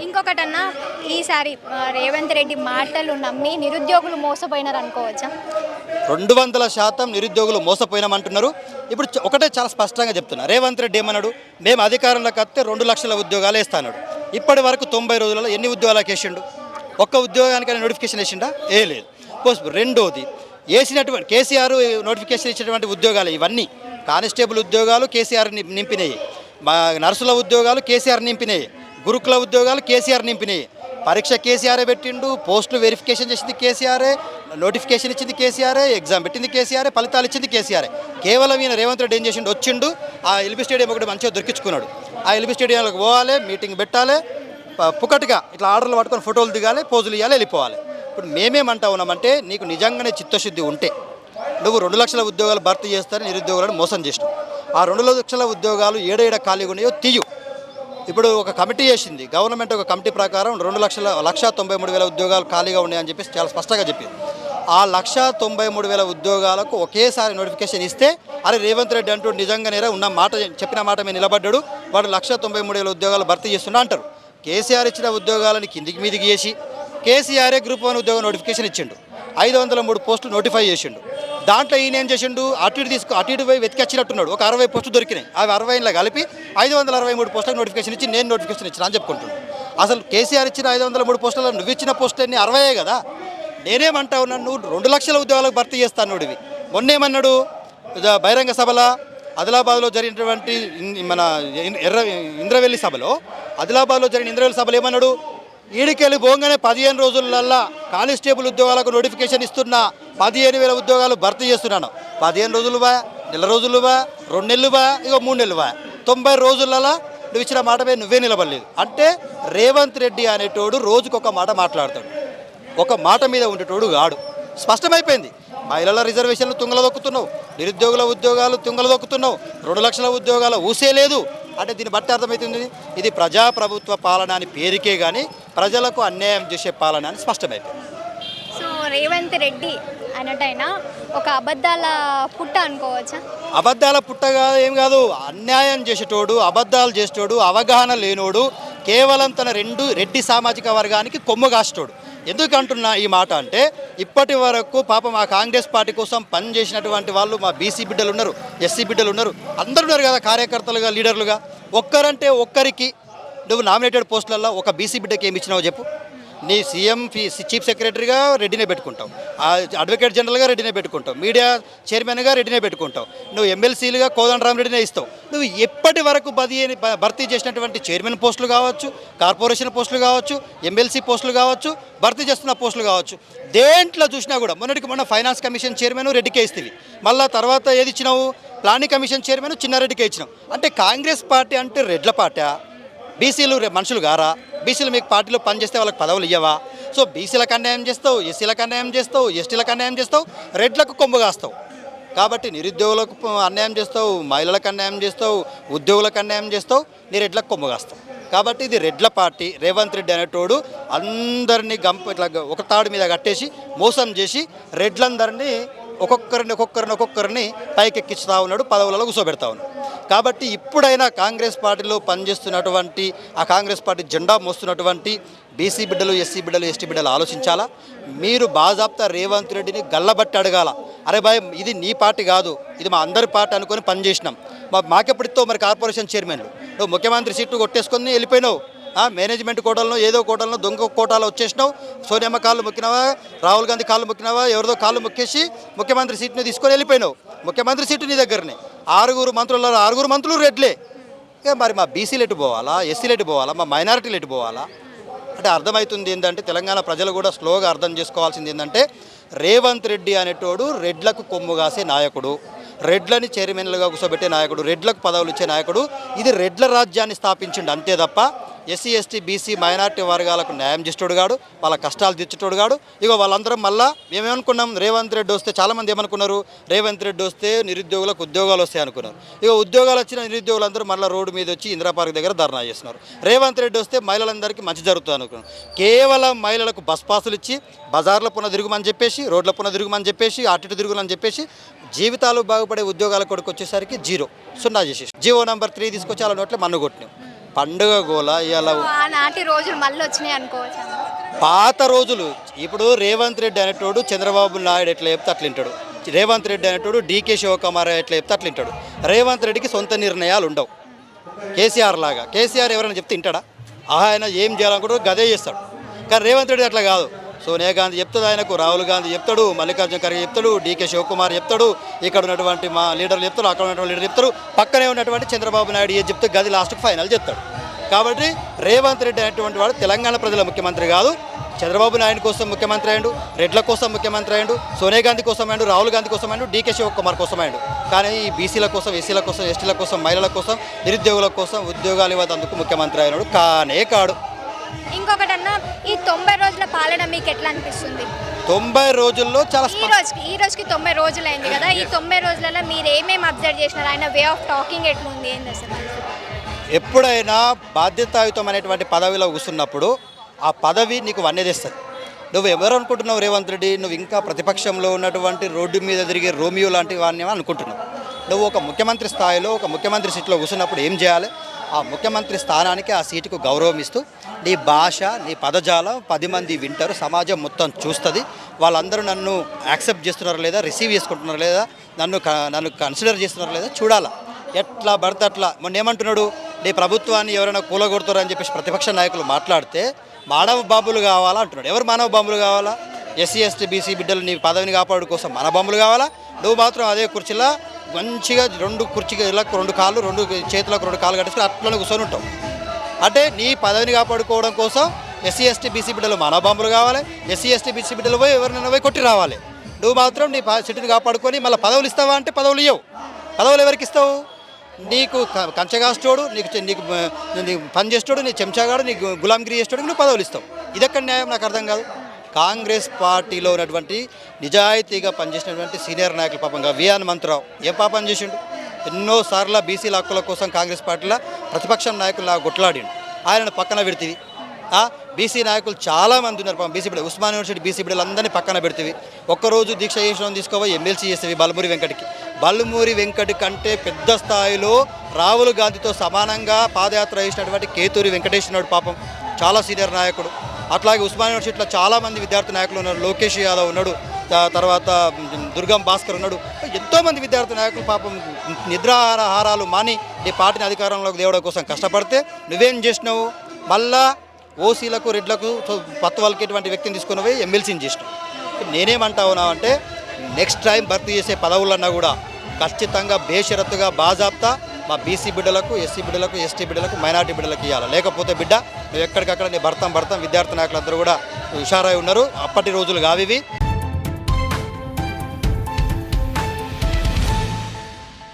ఇంకొకటన్నా ఈసారి రేవంత్ రెడ్డి మాటలు నమ్మి నిరుద్యోగులు మోసపోయినారు అనుకోవచ్చా? రెండు వందల శాతం నిరుద్యోగులు మోసపోయినామంటున్నారు. ఇప్పుడు ఒకటే చాలా స్పష్టంగా చెప్తున్నా. రేవంత్ రెడ్డి ఏమన్నాడు? మేము అధికారంలోకి వస్తే రెండు లక్షల ఉద్యోగాలు వేస్తాడు ఇప్పటి వరకు తొంభై రోజులలో ఎన్ని ఉద్యోగాలకు వేసిండు? ఒక్క ఉద్యోగానికైనా నోటిఫికేషన్ వేసిండా? ఏ లేదు. రెండోది వేసినటువంటి కేసీఆర్ నోటిఫికేషన్ ఇచ్చినటువంటి ఉద్యోగాలు ఇవన్నీ. కానిస్టేబుల్ ఉద్యోగాలు కేసీఆర్ని నింపినాయి. మా నర్సుల ఉద్యోగాలు కేసీఆర్ నింపినాయి. గురుకుల ఉద్యోగాలు కేసీఆర్ నింపినాయి. పరీక్ష కేసీఆరే పెట్టిండు పోస్టులు వెరిఫికేషన్ చేసింది కేసీఆర్ఏ నోటిఫికేషన్ ఇచ్చింది కేసీఆర్ఏ ఎగ్జామ్ పెట్టింది కేసీఆర్ఏ ఫలితాలు ఇచ్చింది కేసీఆర్ఏ కేవలం ఈయన రేవంత్ రెడ్డి ఏం చేసిండు? వచ్చిండు ఆ ఎల్బీ స్టేడియం ఒకటి మంచిగా దొరికించుకున్నాడు. ఆ ఎల్బీ స్టేడియంలోకి పోవాలి మీటింగ్ పెట్టాలి పుకటిగా ఇట్లా ఆర్డర్లు పట్టుకొని ఫోటోలు దిగాలి పోజులు ఇవ్వాలి వెళ్ళిపోవాలి. ఇప్పుడు మేమేమంటా ఉన్నామంటే నీకు నిజంగానే చిత్తశుద్ధి ఉంటే నువ్వు రెండు లక్షల ఉద్యోగాలు భర్తీ చేస్తారని నిరుద్యోగులను మోసం చేసినావు. ఆ రెండు లక్షల ఉద్యోగాలు ఏడేడ ఖాళీగా ఉన్నాయో తీయు. ఇప్పుడు ఒక కమిటీ చేసింది. గవర్నమెంట్ ఒక కమిటీ ప్రకారం రెండు లక్షల లక్ష తొంభై మూడు వేల ఉద్యోగాలు ఖాళీగా ఉన్నాయని చెప్పేసి చాలా స్పష్టంగా చెప్పింది ఆ లక్ష తొంభై మూడు వేల ఉద్యోగాలకు ఒకేసారి నోటిఫికేషన్ ఇస్తే అరే రేవంత్ రెడ్డి అంటూ నిజంగానే ఉన్న మాట చెప్పిన మాట మీద నిలబడ్డాడు వాడు లక్ష తొంభై మూడు వేల ఉద్యోగాలు భర్తీ చేస్తున్నా అంటారు. కేసీఆర్ ఇచ్చిన ఉద్యోగాలను కిందికి మీదికి చేసి కేసీఆర్ఏ గ్రూప్ వన్ ఉద్యోగం నోటిఫికేషన్ ఇచ్చిండు. ఐదు వందల మూడు పోస్టులు నోటిఫై చేసిండు. దాంట్లో ఈయన ఏం చేసిండు? అటు ఇటు తీసుకు అటు ఇటు పోయి వెతికొచ్చినట్టున్నాడు. ఒక అరవై పోస్టులు దొరికినాయి. అవి అరవైలో కలిపి ఐదు వందల అరవై మూడు పోస్టులకు నోటిఫికేషన్ ఇచ్చి నేను నోటిఫికేషన్ ఇచ్చిన అని చెప్పుకుంటున్నాను అసలు కేసీఆర్ ఇచ్చిన ఐదు వందల మూడు పోస్టులు నువ్వు ఇచ్చిన పోస్టులన్నీ అరవయే కదా? నేనేమంటా ఉన్నాను నువ్వు రెండు లక్షల ఉద్యోగాలకు భర్తీ చేస్తాను ఇవి. మొన్నేమన్నాడు బహిరంగ సభల ఆదిలాబాద్లో జరిగినటువంటి మన ఎర్ర ఇంద్రవెల్లి సభలో ఆదిలాబాద్లో జరిగిన ఇంద్రవెల్లి సభలో ఏమన్నాడు? ఈడికెళ్ళి పోగానే పదిహేను రోజులల్లా కానిస్టేబుల్ ఉద్యోగాలకు నోటిఫికేషన్ ఇస్తున్నా. పదిహేను వేల ఉద్యోగాలు భర్తీ చేస్తున్నాను. పదిహేను రోజులువా నెల రోజులువా రెండు నెలలువా ఇక మూడు నెలలువా. తొంభై రోజులలో నువ్వు ఇచ్చిన మాటపై నువ్వే నిలబడలేదు. అంటే రేవంత్ రెడ్డి అనేటోడు రోజుకొక మాట మాట్లాడతాడు. ఒక మాట మీద ఉండేటోడు గాడు స్పష్టమైపోయింది. మహిళల రిజర్వేషన్లు తుంగల దొక్కుతున్నావు నిరుద్యోగుల ఉద్యోగాలు తుంగల దొక్కుతున్నావు రెండు లక్షల ఉద్యోగాలు ఊసే లేదు. అంటే దీన్ని బట్టి అర్థమవుతుంది ఇది ప్రజాప్రభుత్వ పాలన అని పేరుకే కానీ ప్రజలకు అన్యాయం చేసే పాలన అని స్పష్టమైపోయింది. సో రేవంత్ రెడ్డి అన్నట్టయినా ఒక అబద్ధాల పుట్ట అనుకోవచ్చా? అబద్ధాల పుట్టగా ఏం కాదు. అన్యాయం చేసేటోడు అబద్ధాలు చేసేటోడు అవగాహన లేనోడు కేవలం తన రెండు రెడ్డి సామాజిక వర్గానికి కొమ్ము కాస్తాడు ఎందుకు అంటున్నా ఈ మాట అంటే ఇప్పటి వరకు పాప మా కాంగ్రెస్ పార్టీ కోసం పనిచేసినటువంటి వాళ్ళు మా బీసీ బిడ్డలు ఉన్నారు ఎస్సీ బిడ్డలు ఉన్నారు అందరు ఉన్నారు కదా కార్యకర్తలుగా లీడర్లుగా. ఒక్కరంటే ఒక్కరికి నువ్వు నామినేటెడ్ పోస్టులలో ఒక బీసీ బిడ్డకి ఏమి ఇచ్చినావో చెప్పు. నీ సీఎం చీఫ్ సెక్రటరీగా రెడ్డినే పెట్టుకుంటావు. అడ్వకేట్ జనరల్గా రెడ్డినే పెట్టుకుంటావు. మీడియా చైర్మన్గా రెడ్డినే పెట్టుకుంటావు. నువ్వు ఎమ్మెల్సీలుగా కోదండరామరెడ్డినే ఇస్తావు. నువ్వు ఎప్పటి వరకు బది భర్తీ చేసినటువంటి చైర్మన్ పోస్టులు కావచ్చు కార్పొరేషన్ పోస్టులు కావచ్చు ఎమ్మెల్సీ పోస్టులు కావచ్చు భర్తీ చేస్తున్న పోస్టులు కావచ్చు దేంట్లో చూసినా కూడా మొన్నటికి మొన్న ఫైనాన్స్ కమిషన్ చైర్మన్ రెడ్డికే ఇస్తుంది మళ్ళా తర్వాత ఏది ఇచ్చినావు? ప్లానింగ్ కమిషన్ చైర్మన్ చిన్నారెడ్డికే ఇచ్చినావు. అంటే కాంగ్రెస్ పార్టీ అంటే రెడ్ల పార్టీ బీసీలు మనుషులు గారా బీసీలు మీకు పార్టీలో పనిచేస్తే వాళ్ళకి పదవులు ఇవ్వవా సో బీసీలకు అన్యాయం చేస్తావు ఎస్సీలకు అన్యాయం చేస్తావు ఎస్టీలకు అన్యాయం చేస్తావు రెడ్లకు కొమ్ము కాస్తావు. కాబట్టి నిరుద్యోగులకు అన్యాయం చేస్తావు మహిళలకు అన్యాయం చేస్తావు ఉద్యోగులకు అన్యాయం చేస్తావు నీ రెడ్లకు కొమ్ము కాస్తావు. కాబట్టి ఇది రెడ్ల పార్టీ రేవంత్ రెడ్డి అనేటోడు అందరినీ గంప ఇట్లా ఒక తాడు మీద కట్టేసి మోసం చేసి రెడ్లందరినీ ఒక్కొక్కరిని ఒక్కొక్కరిని ఒక్కొక్కరిని పైకెక్కిస్తూ ఉన్నాడు పదవులలో కూర్చోబెడతా ఉన్నాడు. కాబట్టి ఇప్పుడైనా కాంగ్రెస్ పార్టీలో పనిచేస్తున్నటువంటి ఆ కాంగ్రెస్ పార్టీ జెండా మోస్తున్నటువంటి బీసీ బిడ్డలు ఎస్సీ బిడ్డలు ఎస్టీ బిడ్డలు ఆలోచించాలా? మీరు బాజాప్తా రేవంత్ రెడ్డిని గల్లబట్టి అడగాల. అరే బాయ్ ఇది నీ పార్టీ కాదు ఇది మా అందరి పార్టీ అనుకొని పనిచేసినాం. మా మాకెప్పటితో మరి కార్పొరేషన్ చైర్మన్లు? నువ్వు ముఖ్యమంత్రి సీట్లు కొట్టేసుకొని వెళ్ళిపోయినావు. మేనేజ్మెంట్ కోటలను ఏదో కోటలను దొంగ కోటాలో వచ్చేసినావు. సోనియమ్మ కాళ్ళు మొక్కినావా? రాహుల్ గాంధీ కాళ్ళు మొక్కినావా? ఎవరిదో కాళ్ళు మొక్కేసి ముఖ్యమంత్రి సీట్ని తీసుకొని వెళ్ళిపోయినావు. ముఖ్యమంత్రి సీటు నీ దగ్గరనే. ఆరుగురు మంత్రులు ఆరుగురు మంత్రులు రెడ్లే. ఇక మరి మా బీసీలు ఎటు పోవాలా? ఎస్సీలు ఎటు పోవాలా? మా మైనారిటీలు ఎటు పోవాలా? అంటే అర్థమవుతుంది ఏంటంటే తెలంగాణ ప్రజలు కూడా స్లోగా అర్థం చేసుకోవాల్సింది ఏంటంటే రేవంత్ రెడ్డి అనేటోడు రెడ్లకు కొమ్ము కాసే నాయకుడు. రెడ్లని చైర్మన్లుగా కూర్చోబెట్టే నాయకుడు రెడ్లకు పదవులు ఇచ్చే నాయకుడు. ఇది రెడ్ల రాజ్యాన్ని స్థాపించిండు అంతే తప్ప ఎస్సీ ఎస్టీ బీసీ మైనార్టీ వర్గాలకు న్యాయం చేసేటోడు గాడు వాళ్ళ కష్టాలు తీర్చేటోడు గాడు ఇగో వాళ్ళందరం మళ్ళా మేమేమనుకున్నాం రేవంత్ రెడ్డి వస్తే చాలామంది ఏమనుకున్నారు? రేవంత్ రెడ్డి వస్తే నిరుద్యోగులకు ఉద్యోగాలు వస్తాయి అనుకున్నారు. ఇక ఉద్యోగాలు వచ్చిన నిరుద్యోగులందరూ మళ్ళీ రోడ్డు మీద వచ్చి ఇందిరా పార్క్ దగ్గర ధర్నా చేస్తున్నారు. రేవంత్ రెడ్డి వస్తే మహిళలందరికీ మంచి జరుగుతుంది అనుకున్నాం. కేవలం మహిళలకు బస్ పాసులు ఇచ్చి బజార్ల పున తిరుగుమని చెప్పేసి రోడ్ల పున తిరుగుమని చెప్పేసి అటు ఇటు తిరుగుమని చెప్పేసి జీవితాలు బాగుపడే ఉద్యోగాల కొడుకు వచ్చేసరికి జీరో సున్నా చేసేసి. జీవో నెంబర్ త్రీ తీసుకొచ్చి అలా నోట్లే మన్ను కొట్టినాం. పండుగ గోల ఆనాటి రోజులు మళ్ళీ వచ్చినాయి అనుకోవచ్చు. పాత రోజులు. ఇప్పుడు రేవంత్ రెడ్డి అనేటోడు చంద్రబాబు నాయుడు ఎట్లా చెప్తే అట్లా వింటాడు. రేవంత్ రెడ్డి అనేటోడు డీకే శివకుమార్ ఎట్లా చెప్తే అట్లా వింటాడు. రేవంత్ రెడ్డికి సొంత నిర్ణయాలు ఉండవు. కేసీఆర్ లాగా. కేసీఆర్ ఎవరైనా చెప్తే వింటాడా? ఆయన ఏం చేయాలనుకుంటారో గదే చేస్తాడు. కానీ రేవంత్ రెడ్డి అట్లా కాదు. సోనియా గాంధీ చెప్తుంది ఆయనకు రాహుల్ గాంధీ చెప్తాడు మల్లికార్జున ఖర్గే చెప్తాడు డీకే శివకుమార్ చెప్తాడు ఇక్కడ ఉన్నటువంటి మా లీడర్లు చెప్తారు అక్కడ ఉన్నటువంటి లీడర్ చెప్తారు పక్కనే ఉన్నటువంటి చంద్రబాబు నాయుడు ఏది చెప్తే గది లాస్ట్కి ఫైనల్ చెప్తాడు. కాబట్టి రేవంత్ రెడ్డి అనేటువంటి వాడు తెలంగాణ ప్రజల ముఖ్యమంత్రి కాదు. చంద్రబాబు నాయుడు కోసం ముఖ్యమంత్రి అయ్యాడు రెడ్ల కోసం ముఖ్యమంత్రి అయ్యాడు సోనియా గాంధీ కోసం అయ్యాడు రాహుల్ గాంధీ కోసం అయ్యాడు డీకే శివకుమార్ కోసం అయ్యాడు. కానీ ఈ బీసీల కోసం ఎస్సీల కోసం ఎస్టీల కోసం మహిళల కోసం నిరుద్యోగుల కోసం ఉద్యోగాలు ఇవ్వదందుకు ముఖ్యమంత్రి అయినాడు కానే కాడు. ఇంకొకటి అన్న ఈ తొంభై రోజుల పాలన మీకు ఎట్లా అనిపిస్తుంది? తొంభై రోజుల్లో చాలా ఈ రోజుకి ఈ రోజుకి తొంభై రోజులు అయింది కదా ఈ తొంభై రోజులలో మీరు ఏమేమి అబ్జర్వ్ చేసినారు? ఆయన వే ఆఫ్ టాకింగ్ ఎట్లుంది? ఏంది అసలు? ఎప్పుడైనా బాధ్యతాయుతమైనటువంటి పదవిలో కూర్చున్నప్పుడు ఆ పదవి నీకు వన్నెదిస్తుంది నువ్వు ఎవరు అనుకుంటున్నావు రేవంత్ రెడ్డి? నువ్వు ఇంకా ప్రతిపక్షంలో ఉన్నటువంటి రోడ్డు మీద తిరిగే రోమియో లాంటి వాడిని అనుకుంటున్నావు. నువ్వు ఒక ముఖ్యమంత్రి స్థాయిలో ఒక ముఖ్యమంత్రి సీట్లో కూర్చున్నప్పుడు ఏం చేయాలి? ఆ ముఖ్యమంత్రి స్థానానికి ఆ సీటుకు గౌరవం ఇస్తూ నీ భాష నీ పదజాలం పది మంది వింటారు సమాజం మొత్తం చూస్తుంది. వాళ్ళందరూ నన్ను యాక్సెప్ట్ చేస్తున్నారా లేదా రిసీవ్ చేసుకుంటున్నారా లేదా నన్ను క- నన్ను కన్సిడర్ చేస్తున్నారా లేదా చూడాలా. ఎట్లా పడితే అట్లా. మొన్న ఏమంటున్నాడు నీ ప్రభుత్వాన్ని ఎవరైనా కూలగొడతారని చెప్పేసి ప్రతిపక్ష నాయకులు మాట్లాడితే మానవ బాంబులు కావాలా అంటున్నాడు. ఎవరు మానవ బాంబులు కావాలా? ఎస్సీ ఎస్టీ బీసీ బిడ్డలు నీ పదవిని కాపాడు కోసం మన బాంబులు కావాలా? నువ్వు మాత్రం అదే కుర్చీలో మంచిగా రెండు కుర్చీలకు రెండు కాళ్ళు రెండు చేతులకు రెండు కాళ్ళు కట్టేసుకుని అట్లనే కూర్చొని ఉంటాం. అంటే నీ పదవిని కాపాడుకోవడం కోసం ఎస్సీ ఎస్టీ బీసీ బిడ్డలు మనోబాంబులు కావాలి. ఎస్సీ ఎస్టీ బీసీ బిడ్డలు పోయి ఎవరినైనా పోయి కొట్టి రావాలి. నువ్వు మాత్రం నీ సిటీని కాపాడుకొని మళ్ళీ పదవులు ఇస్తావా అంటే పదవులు ఇవ్వవు పదవులు ఎవరికి ఇస్తావు? నీకు కంచగాస్తోడు నీకు నీకు నీకు పని చేస్తాడు నీ చెంచాగాడు నీకు గులాంగిరి చేస్తాడు నువ్వు పదవులు ఇస్తావు. ఇదెక్కడ న్యాయం? నాకు అర్థం కాదు. కాంగ్రెస్ పార్టీలో ఉన్నటువంటి నిజాయితీగా పనిచేసినటువంటి సీనియర్ నాయకులు పాపంగా వి మంత్రావు ఏం పాపం చేసిండు? ఎన్నోసార్లు బీసీల హక్కుల కోసం కాంగ్రెస్ పార్టీలో ప్రతిపక్షం నాయకులు గుట్లాడిండు ఆయనను పక్కన పెడితే బీసీ నాయకులు చాలామంది ఉన్నారు పాపం. బీసీ బిడ్డ ఉస్మాన్ యూనివర్సిటీ బీసీ బిడ్డలందరినీ పక్కన పెడితే ఒక్కరోజు దీక్ష చేసిన తీసుకోబోయి ఎమ్మెల్సీ చేసేవి బలమూరి వెంకటికి. బల్మూరి వెంకటి కంటే పెద్ద స్థాయిలో రాహుల్ గాంధీతో సమానంగా పాదయాత్ర చేసినటువంటి కేతూరి వెంకటేశ్వరుడు పాపం. చాలా సీనియర్ నాయకుడు. అట్లాగే ఉస్మాన్ యూనివర్సిటీలో చాలామంది విద్యార్థి నాయకులు ఉన్నారు. లోకేష్ యాదవ్ ఉన్నాడు. తర్వాత దుర్గం భాస్కర్ ఉన్నాడు. ఎంతోమంది విద్యార్థి నాయకులు పాపం నిద్రాహారాలు మాని నీ పార్టీని అధికారంలోకి దేవుడు కోసం కష్టపడితే నువ్వేం చేసినావు? మళ్ళా ఓసీలకు రెడ్లకు పత్తు వాళ్ళకి వ్యక్తిని తీసుకుని పోయి ఎమ్మెల్సీని చేసినావు. నేనేమంటా ఉన్నా అంటే నెక్స్ట్ టైం భర్తీ చేసే పదవులన్నా కూడా ఖచ్చితంగా బేషరత్తుగా బాజాబ్తా మా బీసీ బిడ్డలకు ఎస్సీ బిడ్డలకు ఎస్టీ బిడ్డలకు మైనార్టీ బిడ్డలకు ఇవ్వాలి లేకపోతే బిడ్డ నువ్వు ఎక్కడికక్కడ నీ భర్తం భర్తం విద్యార్థి నాయకులందరూ కూడా హుషారై ఉన్నారు. అప్పటి రోజులు కావివి.